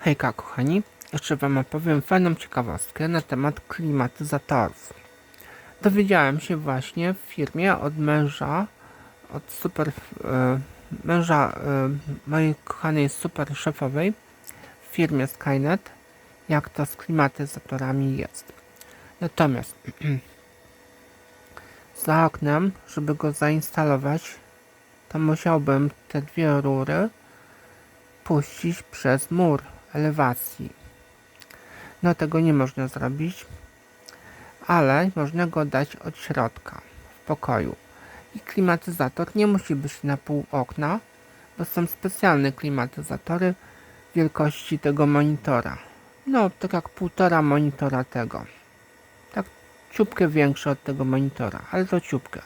Hejka kochani, jeszcze wam opowiem fajną ciekawostkę na temat klimatyzatorów. Dowiedziałem się właśnie w firmie od męża, od super, e, męża e, mojej kochanej super szefowej w firmie Skynet, jak to z klimatyzatorami jest. Natomiast za oknem, żeby go zainstalować, to musiałbym te dwie rury puścić przez mur elewacji. No tego nie można zrobić, ale można go dać od środka w pokoju. I klimatyzator nie musi być na pół okna, bo są specjalne klimatyzatory wielkości tego monitora. No, tak jak półtora monitora tego. Tak ciupkę większy od tego monitora, ale to ciupkę.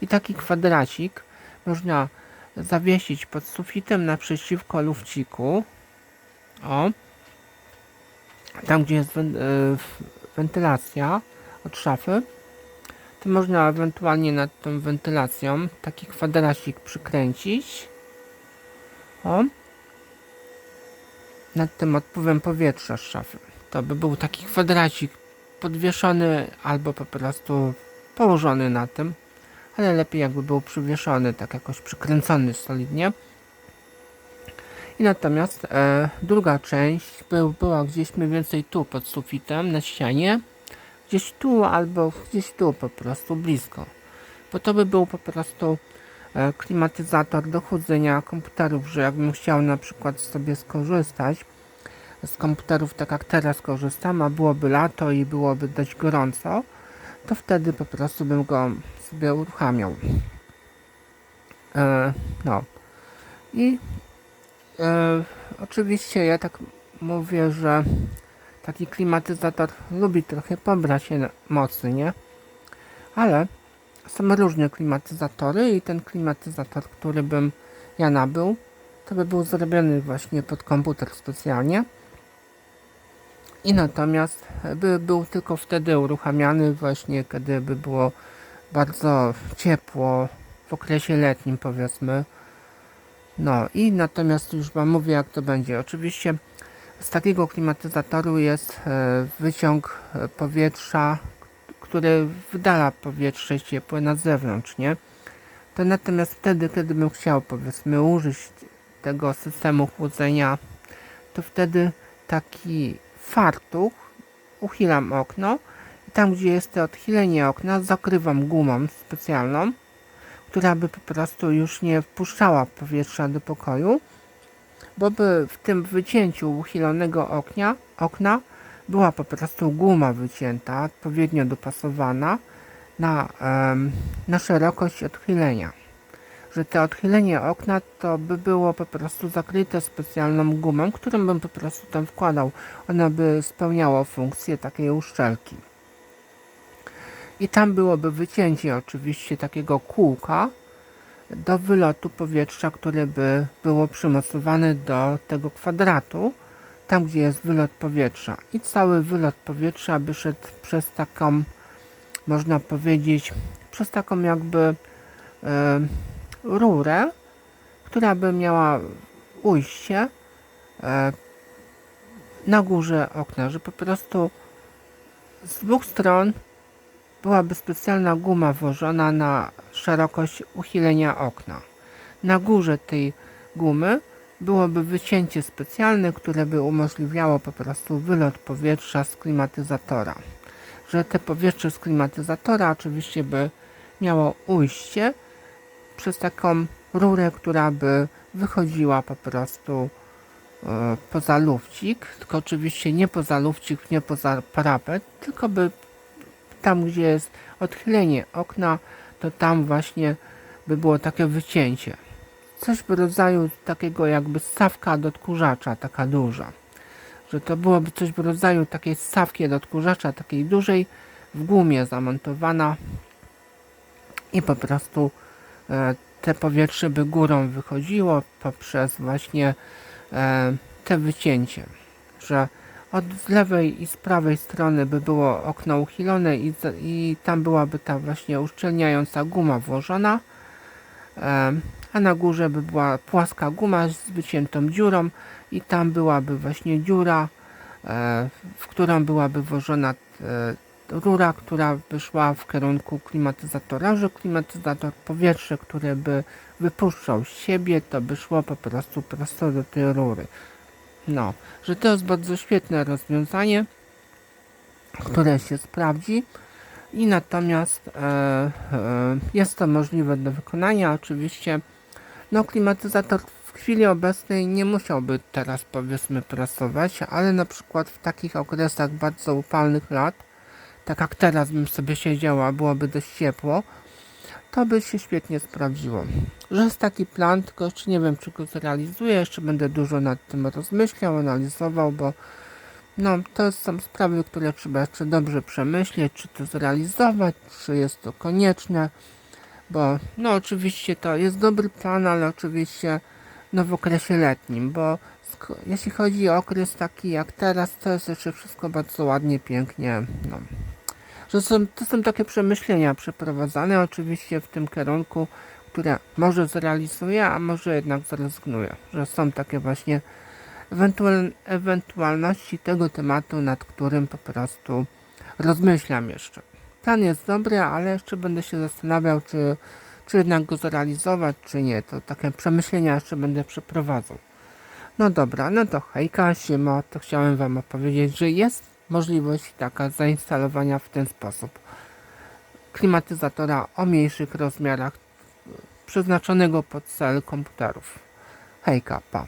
I taki kwadracik można zawiesić pod sufitem naprzeciwko lufciku. O. Tam, gdzie jest e, wentylacja od szafy, to można ewentualnie nad tą wentylacją taki kwadracik przykręcić. O. Nad tym odpływem powietrza z szafy. To by był taki kwadracik podwieszony albo po prostu położony na tym ale lepiej jakby był przywieszony, tak jakoś przykręcony solidnie. I natomiast e, druga część był, była gdzieś mniej więcej tu pod sufitem, na ścianie. Gdzieś tu albo gdzieś tu po prostu blisko. Bo to by był po prostu e, klimatyzator do chłodzenia komputerów, że jakbym chciał na przykład sobie skorzystać z komputerów tak jak teraz korzystam, a byłoby lato i byłoby dość gorąco, to wtedy po prostu bym go sobie uruchamiał. E, no. I e, oczywiście ja tak mówię, że taki klimatyzator lubi trochę pobrać się mocy, nie? Ale są różne klimatyzatory i ten klimatyzator, który bym ja nabył, to by był zrobiony właśnie pod komputer specjalnie. I natomiast by był tylko wtedy uruchamiany właśnie, kiedy by było bardzo ciepło w okresie letnim powiedzmy. No i natomiast już wam mówię jak to będzie. Oczywiście z takiego klimatyzatoru jest e, wyciąg e, powietrza, który wydala powietrze ciepłe na zewnątrz, nie? To natomiast wtedy, kiedy bym chciał powiedzmy użyć tego systemu chłodzenia, to wtedy taki fartuch uchylam okno tam, gdzie jest to odchylenie okna, zakrywam gumą specjalną, która by po prostu już nie wpuszczała powietrza do pokoju, bo by w tym wycięciu uchylonego oknia, okna była po prostu guma wycięta, odpowiednio dopasowana na, na szerokość odchylenia. Że to odchylenie okna to by było po prostu zakryte specjalną gumą, którą bym po prostu tam wkładał. Ona by spełniało funkcję takiej uszczelki i tam byłoby wycięcie oczywiście takiego kółka do wylotu powietrza, które by było przymocowane do tego kwadratu, tam gdzie jest wylot powietrza. I cały wylot powietrza by szedł przez taką, można powiedzieć, przez taką jakby e, rurę, która by miała ujście e, na górze okna, że po prostu z dwóch stron byłaby specjalna guma włożona na szerokość uchylenia okna. Na górze tej gumy byłoby wycięcie specjalne, które by umożliwiało po prostu wylot powietrza z klimatyzatora. Że te powietrze z klimatyzatora oczywiście by miało ujście przez taką rurę, która by wychodziła po prostu e, poza lufcik, tylko oczywiście nie poza lufcik, nie poza parapet, tylko by tam gdzie jest odchylenie okna, to tam właśnie by było takie wycięcie. Coś w rodzaju takiego jakby stawka do odkurzacza, taka duża. Że to byłoby coś w rodzaju takiej stawki do odkurzacza, takiej dużej, w gumie zamontowana i po prostu e, te powietrze by górą wychodziło poprzez właśnie e, te wycięcie. Że od lewej i z prawej strony by było okno uchylone i, i tam byłaby ta właśnie uszczelniająca guma włożona, a na górze by była płaska guma z wyciętą dziurą i tam byłaby właśnie dziura, e, w którą byłaby włożona e, rura, która by szła w kierunku klimatyzatora, że klimatyzator powietrze, które by wypuszczał z siebie, to by szło po prostu prosto do tej rury. No, że to jest bardzo świetne rozwiązanie, które się sprawdzi i natomiast e, e, jest to możliwe do wykonania. Oczywiście, no klimatyzator w chwili obecnej nie musiałby teraz powiedzmy pracować, ale na przykład w takich okresach bardzo upalnych lat, tak jak teraz bym sobie siedziała, byłoby dość ciepło, to by się świetnie sprawdziło. Że jest taki plan, tylko jeszcze nie wiem, czy go zrealizuję, jeszcze będę dużo nad tym rozmyślał, analizował, bo no, to są sprawy, które trzeba jeszcze dobrze przemyśleć, czy to zrealizować, czy jest to konieczne, bo no oczywiście to jest dobry plan, ale oczywiście no w okresie letnim, bo jeśli chodzi o okres taki jak teraz, to jest jeszcze wszystko bardzo ładnie, pięknie, no. Że są, to są takie przemyślenia przeprowadzane oczywiście w tym kierunku, które może zrealizuję, a może jednak zrezygnuję, że są takie właśnie ewentual, ewentualności tego tematu, nad którym po prostu rozmyślam jeszcze. Plan jest dobry, ale jeszcze będę się zastanawiał, czy, czy jednak go zrealizować, czy nie. To takie przemyślenia jeszcze będę przeprowadzał. No dobra, no to hejka, siema, to chciałem Wam opowiedzieć, że jest możliwość taka zainstalowania w ten sposób klimatyzatora o mniejszych rozmiarach przeznaczonego pod cel komputerów. Hejka, pa.